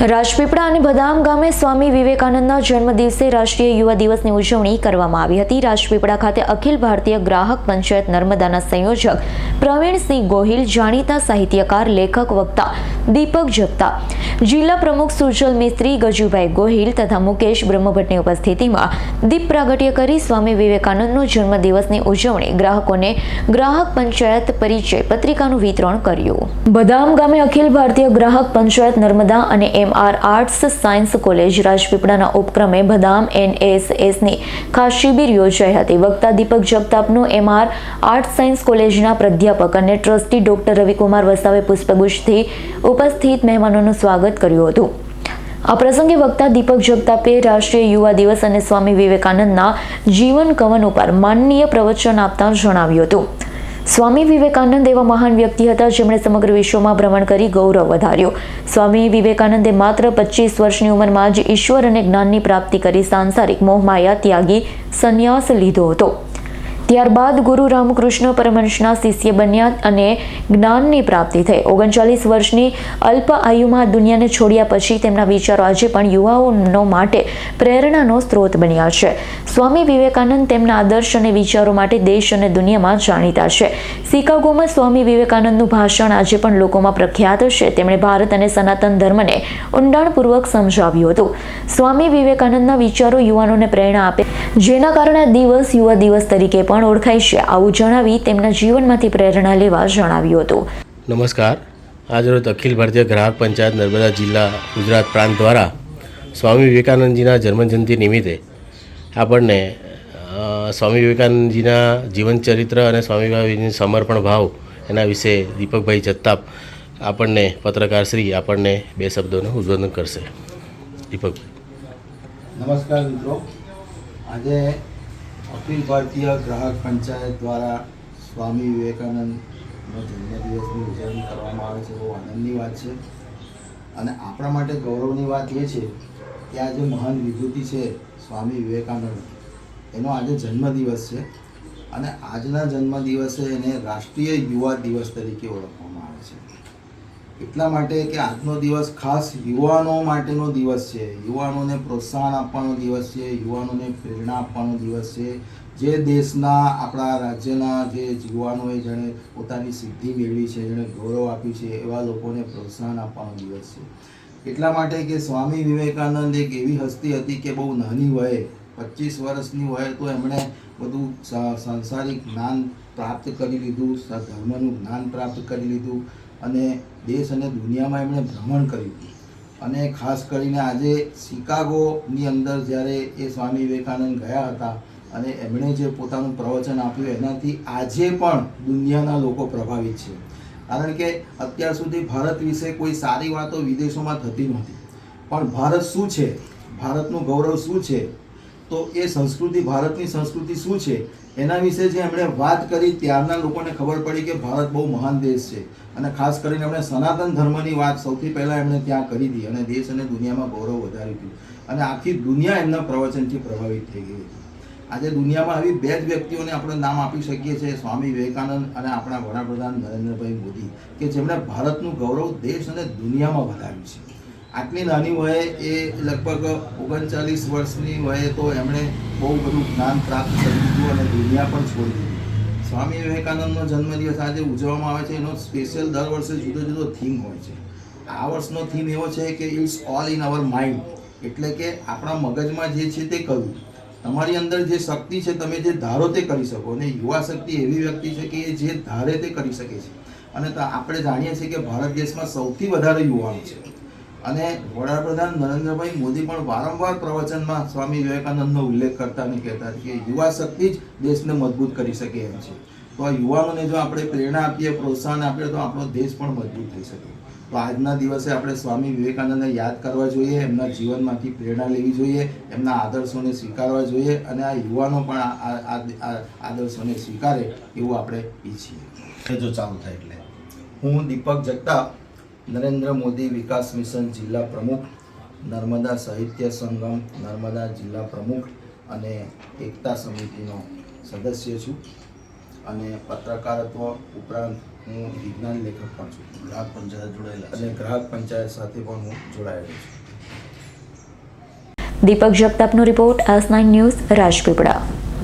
રાજપીપળા અને બદામ ગામે સ્વામી વિવેકાનંદના જન્મદિવસે રાષ્ટ્રીય યુવા દિવસની ઉજવણી કરવામાં આવી હતી. રાજપીપળા ખાતે અખિલ ભારતીય ગ્રાહક પંચાયત નર્મદાના સંયોજક પ્રવીણસિંહ ગોહિલ, જાણીતા સાહિત્યકાર, લેખક, વક્તા દીપક જગતા. જિલ્લા પ્રમુખ સુજલ મિસ્ત્રી, ગજુભાઈ ગોહિલ તથા મુકેશ બ્રહ્મભટ્ટની ઉપસ્થિતિમાં દીપ પ્રાગટ્ય કરી સ્વામી વિવેકાનંદનો જન્મદિવસની ઉજવણી ગ્રાહકોને ગ્રાહક પંચાયત પરિચય પત્રિકાનું વિતરણ કર્યું. બદામ ગામે અખિલ ભારતીય ગ્રાહક પંચાયત નર્મદા અને M R arts science college રાજપીપળાના ઉપક્રમે બદામ એનએસએસની ખાસ શિબિર યોજાઈ હતી. વક્તા દીપક જગતાપનું એમ આર આર્ટ્સ સાયન્સ કોલેજના પ્રાધ્યાપક અને ટ્રસ્ટી ડોક્ટર રવિકુમાર વસાવે પુષ્પગુચ્છથી ઉપસ્થિત મહેમાનોનું સ્વાગત કર્યું હતું. આ પ્રસંગે વક્તા દીપક જગતાપે રાષ્ટ્રીય યુવા દિવસ અને સ્વામી વિવેકાનંદના જીવન કવન ઉપર માનનીય પ્રવચન આપતા જણાવ્યું હતું. સ્વામી વિવેકાનંદ એવા મહાન વ્યક્તિ હતા જેમણે સમગ્ર વિશ્વમાં ભ્રમણ કરી ગૌરવ વધાર્યું. સ્વામી વિવેકાનંદે માત્ર પચીસ વર્ષની ઉંમરમાં જ ઈશ્વર અને જ્ઞાનની પ્રાપ્તિ કરી સાંસારિક મોહમાયા ત્યાગી સંન્યાસ લીધો હતો. ત્યારબાદ ગુરુ રામકૃષ્ણ પરમહંસના શિષ્ય બન્યા અને જ્ઞાનની પ્રાપ્તિ થઈ. ઓગણચાલીસ વર્ષની અલ્પ આયુમાં દુનિયાને છોડ્યા પછી તેમના વિચારો આજે પણ યુવાઓનો માટે પ્રેરણાનો સ્ત્રોત બન્યા છે. સ્વામી વિવેકાનંદ તેમના આદર્શ અને વિચારો માટે દેશ અને દુનિયામાં જાણીતા છે. શિકાગોમાં સ્વામી વિવેકાનંદનું ભાષણ આજે પણ લોકોમાં પ્રખ્યાત છે. તેમણે ભારત અને સનાતન ધર્મને ઊંડાણપૂર્વક સમજાવ્યું હતું. સ્વામી વિવેકાનંદના વિચારો યુવાનોને પ્રેરણા આપે. જેના કારણે દિવસ યુવા દિવસ તરીકે પણ ઓળખાય છે. આવું જણાવી તેમના જીવનમાંથી પ્રેરણા લેવા જણાવ્યું હતું. નમસ્કાર. આજરોજ અખિલ ભારતીય ગ્રાહક પંચાયત નર્મદા જિલ્લા ગુજરાત પ્રાંત દ્વારા સ્વામી વિવેકાનંદજીના જન્મજયંતિ નિમિત્તે આપણને સ્વામી વિવેકાનંદજીના જીવનચરિત્ર અને સ્વામી વિવેકાનંદજીની સમર્પણ ભાવ એના વિશે દીપકભાઈ જત્તાપ આપણને પત્રકારશ્રી આપણને બે શબ્દોનું ઉદ્બોધન કરશે. દીપકભાઈ. નમસ્કાર મિત્રો. આજે અખિલ ભારતીય ગ્રાહક પંચાયત દ્વારા સ્વામી વિવેકાનંદનો જન્મદિવસની ઉજવણી કરવામાં આવે છે, બહુ આનંદની વાત છે. અને આપણા માટે ગૌરવની વાત એ છે કે આ જે મહાન વિભૂતિ છે સ્વામી વિવેકાનંદ, એનો આજે જન્મદિવસ છે. અને આજના જન્મદિવસે એને રાષ્ટ્રીય યુવા દિવસ તરીકે ઓળખવામાં આવે છે. એટલા માટે કે આજનો દિવસ ખાસ યુવાનો માટેનો દિવસ છે. યુવાનોને પ્રોત્સાહન આપવાનો દિવસ છે, યુવાનોને પ્રેરણા આપવાનો દિવસ છે. જે દેશના, આપણા રાજ્યના જે યુવાનોએ જેણે પોતાની સિદ્ધિ મેળવી છે, જેણે ગૌરવ આપ્યું છે, એવા લોકોને પ્રોત્સાહન આપવાનો દિવસ છે. એટલા માટે કે સ્વામી વિવેકાનંદ એક એવી હસ્તી હતી કે બહુ નાની વયે, પચીસ વર્ષની વયે તો એમણે બધું સાંસારિક જ્ઞાન પ્રાપ્ત કરી લીધું ધર્મનું જ્ઞાન પ્રાપ્ત કરી લીધું. અને દેશ અને દુનિયામાં એમણે ભ્રમણ કર્યું. અને ખાસ કરીને આજે શિકાગોની અંદર જ્યારે એ સ્વામી વિવેકાનંદ ગયા હતા અને એમણે જે પોતાનું પ્રવચન આપ્યું, એનાથી આજે પણ દુનિયાના લોકો પ્રભાવિત છે. કારણ કે અત્યાર સુધી ભારત વિશે કોઈ સારી વાતો વિદેશોમાં થતી નહોતી. પણ ભારત શું છે? ભારતનું ગૌરવ શું છે? તો એ સંસ્કૃતિ, ભારતની સંસ્કૃતિ શું છે? એના વિશે જે એમણે વાત કરી, ત્યારના લોકોને ખબર પડી કે ભારત બહુ મહાન દેશ છે. અને ખાસ કરીને એમણે સનાતન ધર્મની વાત સૌથી પહેલાં એમણે ત્યાં કરી હતી અને દેશ અને દુનિયામાં ગૌરવ વધાર્યું હતું. અને આખી દુનિયા એમના પ્રવચનથી પ્રભાવિત થઈ ગઈ હતી. આજે દુનિયામાં આવી બે જ વ્યક્તિઓને આપણે નામ આપી શકીએ છીએ, સ્વામી વિવેકાનંદ અને આપણા વડાપ્રધાન નરેન્દ્રભાઈ મોદી, કે જેમણે ભારતનું ગૌરવ દેશ અને દુનિયામાં વધાર્યું છે. આટલી નાની વયે એ લગભગ ઓગણચાલીસ વર્ષની વયે તો એમણે બહુ બધું જ્ઞાન પ્રાપ્ત કરી દીધું અને દુનિયા પણ છોડી દીધી. સ્વામી વિવેકાનંદનો જન્મદિવસ આજે ઉજવવામાં આવે છે. એનો સ્પેશિયલ દર વર્ષે જુદો જુદો થીમ હોય છે. આ વર્ષનો થીમ એવો છે કે it's all in our mind એટલે કે આપણા મગજમાં જે છે તે કરવું. તમારી અંદર જે શક્તિ છે, તમે જે ધારો તે કરી શકો. અને યુવા શક્તિ એવી વ્યક્તિ છે કે એ જે ધારે તે કરી શકે છે. અને આપણે જાણીએ છીએ કે ભારત દેશમાં સૌથી વધારે યુવાનો છે. અને વડાપ્રધાન નરેન્દ્રભાઈ મોદી પણ વારંવાર પ્રવચનમાં સ્વામી વિવેકાનંદનો ઉલ્લેખ કરતા અને કહેતા કે યુવા શક્તિ જ દેશને મજબૂત કરી શકે એમ છે. તો આ યુવાનોને જો આપણે પ્રેરણા આપીએ, પ્રોત્સાહન આપીએ, તો આપણો દેશ પણ મજબૂત થઈ શકે. તો આજના દિવસે આપણે સ્વામી વિવેકાનંદને યાદ કરવા જોઈએ, એમના જીવનમાંથી પ્રેરણા લેવી જોઈએ, એમના આદર્શોને સ્વીકારવા જોઈએ અને આ યુવાનો પણ આદર્શોને સ્વીકારે એવું આપણે ઈચ્છીએ. જો ચાલુ થાય એટલે. હું દીપક જગતાપ નરેન્દ્ર મોદી વિકાસ મિશન જિલ્લા પ્રમુખ નર્મદા સાહિત્ય સંગમ નર્મદા જિલ્લા પ્રમુખ અને એકતા સમિતિનો સદસ્ય છું અને પત્રકારત્વ ઉપરાંત હું વિજ્ઞાન લેખક પણ છું. ગ્રાહક પંચાયત જોડાયેલા અને ગ્રાહક પંચાયત સાથે પણ હું જોડાયેલો છું. Deepak જગતાપનો report S nine news Rajpipla.